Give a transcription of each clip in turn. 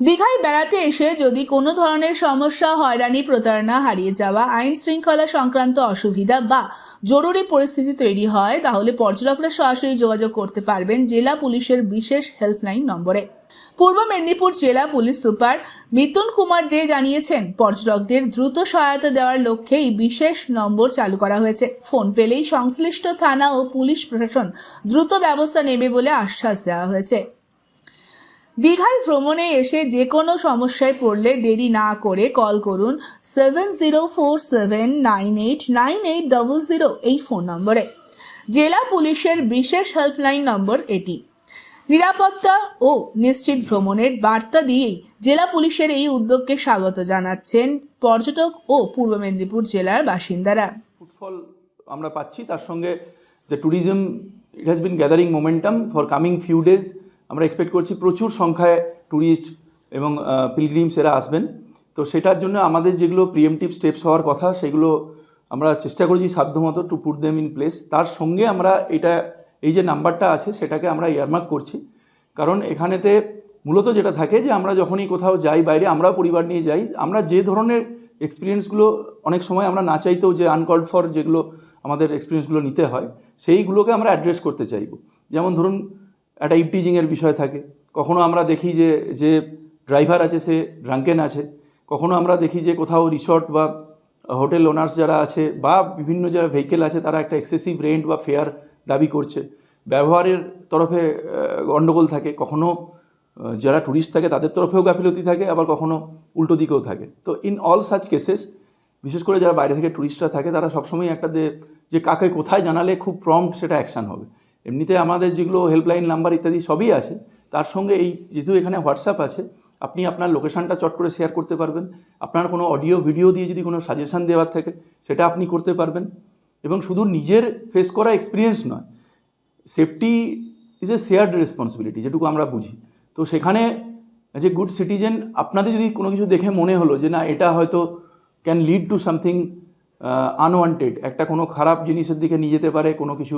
দীঘায় বেড়াতে এসে যদি কোনো ধরনের সমস্যা হয়রানি প্রতারণা হারিয়ে যাওয়া, আইন শৃঙ্খলা সংক্রান্ত অসুবিধা বা জরুরি পরিস্থিতি তৈরি হয়, তাহলে পর্যটকরা সরাসরি যোগাযোগ করতে পারবেন জেলা পুলিশের বিশেষ হেল্পলাইন নম্বরে। পূর্ব মেদিনীপুর জেলা পুলিশ সুপার মিতুন কুমার দে জানিয়েছেন, পর্যটকদের দ্রুত সহায়তা দেওয়ার লক্ষ্যে এই বিশেষ নম্বর চালু করা হয়েছে। ফোন পেলেই সংশ্লিষ্ট থানা ও পুলিশ প্রশাসন দ্রুত ব্যবস্থা নেবে বলে আশ্বাস দেওয়া হয়েছে। দীঘার ভ্রমণে এসে যে কোনো সমস্যায় পড়লে দেরি না করে কল করুন seven zero four seven nine eight nine eight double zero এই ফোন নম্বরে। জেলা পুলিশের বিশেষ হেল্পলাইন নম্বর এটি। নিরাপত্তা ও নিশ্চিত ভ্রমণের বার্তা দিয়েই জেলা পুলিশের এই উদ্যোগকে স্বাগত জানাচ্ছেন পর্যটক ও পূর্ব মেদিনীপুর জেলার বাসিন্দারা। ফুটফল আমরা পাচ্ছি। তার সঙ্গে যে tourism it has been gathering momentum for coming few days আমরা এক্সপেক্ট করছি প্রচুর সংখ্যায় ট্যুরিস্ট এবং পিলগ্রিমস এরা আসবেন। তো সেটার জন্য আমাদের যেগুলো প্রিএমটিভ স্টেপস হওয়ার কথা, সেগুলো আমরা চেষ্টা করেছি সাধ্যমতো to put them in place তার সঙ্গে আমরা এটা, এই যে নাম্বারটা আছে, সেটাকে আমরা ইয়ারমার্ক করছি। কারণ এখানেতে মূলত যেটা থাকে যে আমরা যখনই কোথাও যাই, বাইরে আমরাও পরিবার নিয়ে যাই, আমরা যে ধরনের এক্সপিরিয়েন্সগুলো অনেক সময় আমরা না চাইতেও যে আনকল্ড ফর যেগুলো আমাদের এক্সপিরিয়েন্সগুলো নিতে হয়, সেইগুলোকে আমরা অ্যাড্রেস করতে চাইব। যেমন ধরুন একটা ইপটিজিংয়ের বিষয় থাকে। কখনো আমরা দেখি যে যে ড্রাইভার আছে, সে ড্রাঙ্কেন আছে। কখনো আমরা দেখি যে কোথাও রিসর্ট বা হোটেল ওনার্স যারা আছে বা বিভিন্ন যারা ভেহিকেল আছে, তারা একটা এক্সেসিভ রেন্ট বা ফেয়ার দাবি করছে। ব্যবহারের তরফে গণ্ডগোল থাকে। কখনো যারা ট্যুরিস্ট থাকে, তাদের তরফেও গাফিলতি থাকে, আবার কখনো উল্টো দিকেও থাকে। তো ইন অল সাচ কেসেস বিশেষ করে যারা বাইরে থেকে ট্যুরিস্টরা থাকে, তারা সবসময় একটা যে কাকে কোথায় জানালে খুব প্রম্পট সেটা অ্যাকশান হবে। এমনিতে আমাদের যেগুলো হেল্পলাইন নাম্বার ইত্যাদি সবই আছে। তার সঙ্গে এই যেহেতু এখানে হোয়াটসঅ্যাপ আছে, আপনি আপনার লোকেশনটা চট করে শেয়ার করতে পারবেন। আপনার কোনো অডিও ভিডিও দিয়ে যদি কোনো সাজেশন দেওয়ার থাকে, সেটা আপনি করতে পারবেন। এবং শুধু নিজের ফেস করা এক্সপিরিয়েন্স নয় safety is a shared responsibility যেটুকু আমরা বুঝি। তো সেখানে অ্যাজ এ গুড সিটিজেন আপনাদের যদি কোনো কিছু দেখে মনে হলো যে না, এটা হয়তো can lead to something unwanted একটা কোনো খারাপ জিনিসের দিকে নিয়ে যেতে পারে, কোনো কিছু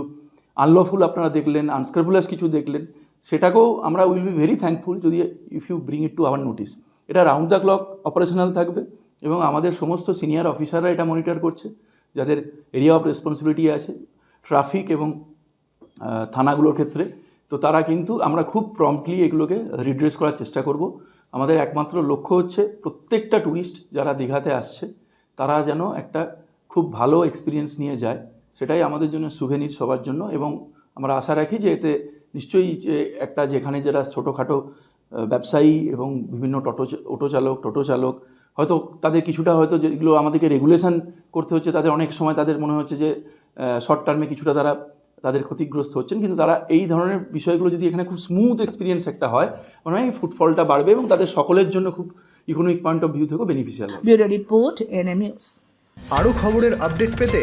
আনলফুল আপনারা দেখলেন আনস্ক্রাপুলাস কিছু দেখলেন, সেটাকেও আমরা উইল বি ভেরি থ্যাঙ্কফুল যদি if you bring it to our notice. এটা রাউন্ড দ্য ক্লক অপারেশনাল থাকবে এবং আমাদের সমস্ত সিনিয়র অফিসাররা এটা মনিটর করছে, যাদের এরিয়া অফ রেসপন্সিবিলিটি আছে, ট্রাফিক এবং থানাগুলোর ক্ষেত্রে। তো তারা কিন্তু আমরা খুব প্রম্পটলি এগুলোকে রিড্রেস করার চেষ্টা করব। আমাদের একমাত্র লক্ষ্য হচ্ছে প্রত্যেকটা ট্যুরিস্ট যারা দীঘাতে আসছে, তারা যেন একটা খুব ভালো এক্সপিরিয়েন্স নিয়ে যায়। সেটাই আমাদের জন্য সুভেনির সবার জন্য এবং আমরা আশা রাখি যে এতে নিশ্চয়ই যে একটা যেখানে যারা ছোটোখাটো ব্যবসায়ী এবং বিভিন্ন টোটো অটো চালক টোটো চালক হয়তো তাদের কিছুটা হয়তো যেগুলো আমাদেরকে রেগুলেশন করতে হচ্ছে তাদের অনেক সময় তাদের মনে হচ্ছে যে শর্ট টার্মে কিছুটা তারা তাদের ক্ষতিগ্রস্ত হচ্ছেন কিন্তু তারা এই ধরনের বিষয়গুলো যদি এখানে খুব স্মুথ এক্সপিরিয়েন্স একটা হয় মনে হয় ফুটফলটা বাড়বে এবং তাদের সকলের জন্য খুব ইকোনমিক পয়েন্ট অফ ভিউ থেকেও বেনিফিশিয়াল হবে। রিপোর্ট এনএম নিউজ আরও খবরের আপডেট পেতে